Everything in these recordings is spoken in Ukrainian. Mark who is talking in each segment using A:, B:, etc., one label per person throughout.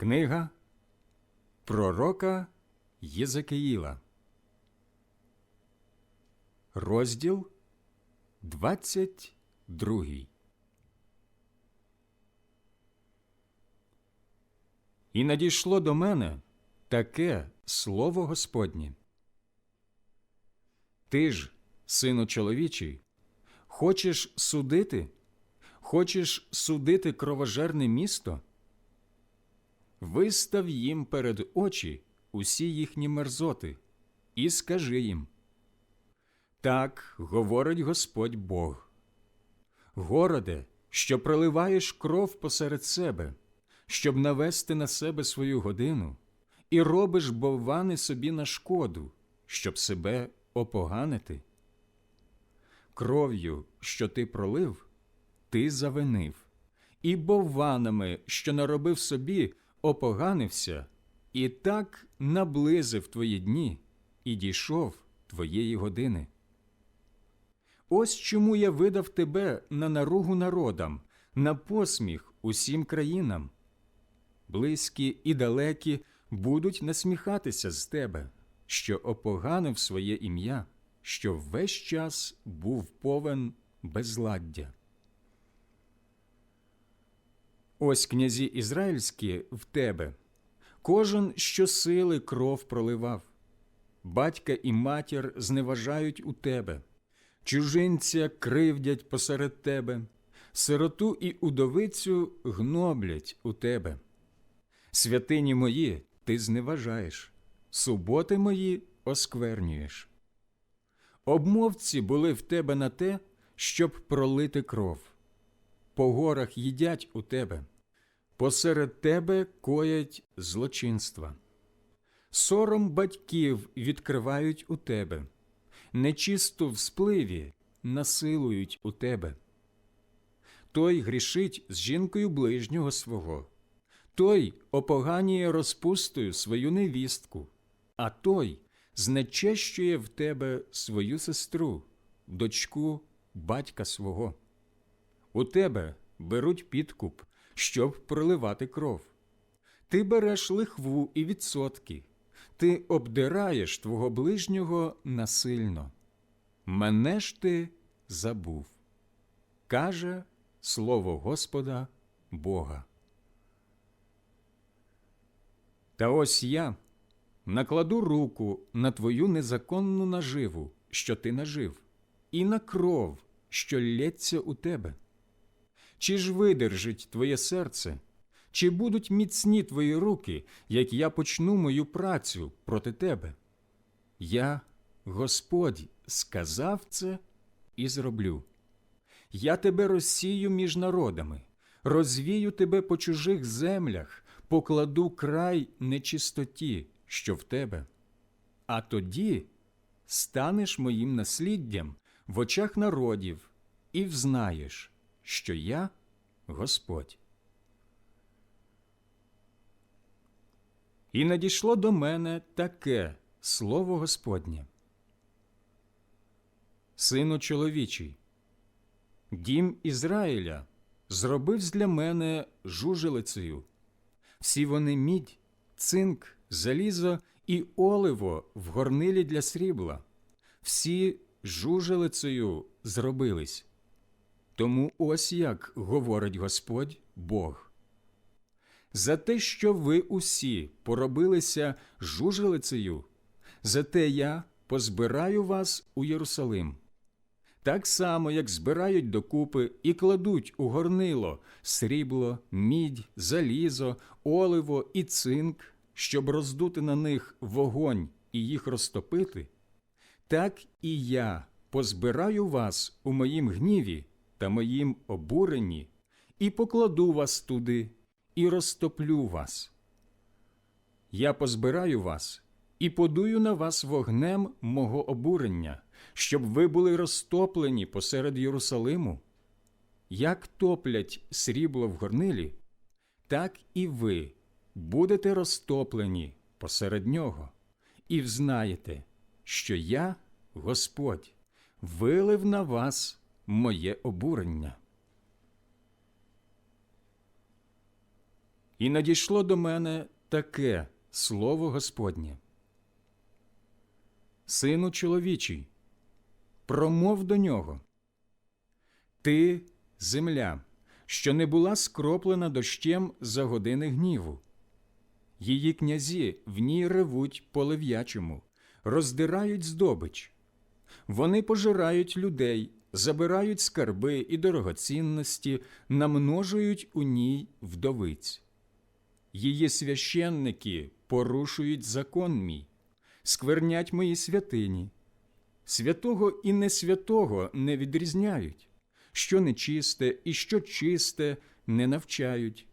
A: Книга Пророка Єзекиїла, розділ 22. І надійшло до мене таке слово Господнє. Ти ж, сину чоловічий, хочеш судити? Хочеш судити кровожерне місто? Вистав їм перед очі усі їхні мерзоти, і скажи їм. Так говорить Господь Бог. Городе, що проливаєш кров посеред себе, щоб навести на себе свою годину, і робиш боввани собі на шкоду, щоб себе опоганити. Кров'ю, що ти пролив, ти завинив, і бовванами, що наробив собі, опоганився, і так наблизив твої дні, і дійшов твоєї години. Ось чому я видав тебе на наругу народам, на посміх усім країнам. Близькі і далекі будуть насміхатися з тебе, що опоганив своє ім'я, що весь час був повен безладдя. Ось князі ізраїльські в тебе, кожен щосили кров проливав, батька і матір зневажають у тебе, чужинця кривдять посеред тебе, сироту і удовицю гноблять у тебе. Святині мої ти зневажаєш, суботи мої осквернюєш. Обмовці були в тебе на те, щоб пролити кров по горах їдять у тебе, посеред тебе коять злочинства. Сором батьків відкривають у тебе, нечисту в спливі насилують у тебе. Той грішить з жінкою ближнього свого, той опоганює розпустою свою невістку, а той знечещує в тебе свою сестру, дочку батька свого. У тебе беруть підкуп, щоб проливати кров. Ти береш лихву і відсотки, ти обдираєш твого ближнього насильно. Мене ж ти забув. Каже слово Господа Бога. Та ось я накладу руку на твою незаконну наживу, що ти нажив, і на кров, що лється у тебе. Чи ж видержить твоє серце, чи будуть міцні твої руки, як я почну мою працю проти тебе? Я, Господь, сказав це і зроблю. Я тебе розсію між народами, розвію тебе по чужих землях, покладу край нечистоті, що в тебе. А тоді станеш моїм насліддям в очах народів і взнаєш що я Господь. І надійшло до мене таке слово Господнє. Сину чоловічий, дім Ізраїля зробив для мене жужелицею. Всі вони мідь, цинк, залізо і оливо в горнилі для срібла. Всі жужелицею зробились. Тому ось як говорить Господь Бог. За те, що ви усі поробилися жужелицею, за те я позбираю вас у Єрусалим. Так само, як збирають докупи і кладуть у горнило срібло, мідь, залізо, оливо і цинк, щоб роздути на них вогонь і їх розтопити, так і я позбираю вас у моїм гніві та моїм обуренні, і покладу вас туди, і розтоплю вас. Я позбираю вас і подую на вас вогнем мого обурення, щоб ви були розтоплені посеред Єрусалиму. Як топлять срібло в горнилі, так і ви будете розтоплені посеред нього, і взнаєте, що я, Господь, вилив на вас моє обурення. І надійшло до мене таке слово Господнє. Сину чоловічий, промов до нього. Ти земля, що не була скроплена дощем за години гніву. Її князі в ній ревуть по лев'ячому, роздирають здобич. Вони пожирають людей, забирають скарби і дорогоцінності, намножують у ній вдовиць. Її священники порушують закон мій, сквернять мої святині. Святого і несвятого не відрізняють, що нечисте і що чисте не навчають,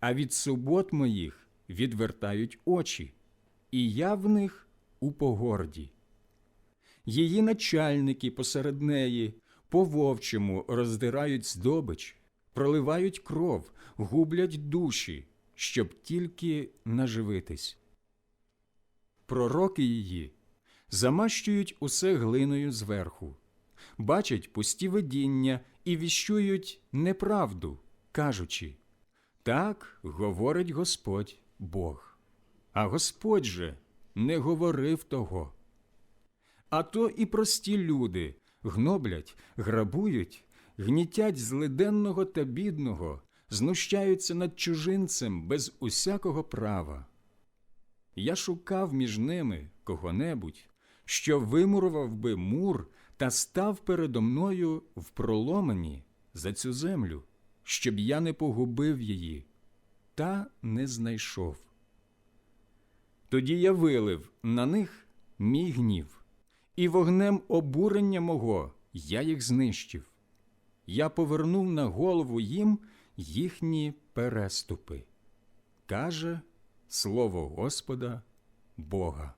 A: а від субот моїх відвертають очі, і я в них у погорді. Її начальники посеред неї по вовчому роздирають здобич, проливають кров, гублять душі, щоб тільки наживитись. Пророки її замащують усе глиною зверху, бачать пусті видіння і віщують неправду, кажучи так говорить Господь Бог. А Господь же не говорив того. А то і прості люди гноблять, грабують, гнітять злиденного та бідного, знущаються над чужинцем без усякого права. Я шукав між ними кого-небудь, що вимурував би мур та став передо мною в проломані за цю землю, щоб я не погубив її, та не знайшов. Тоді я вилив на них мій гнів, і вогнем обурення мого я їх знищив. Я повернув на голову їм їхні переступи. Каже слово Господа Бога.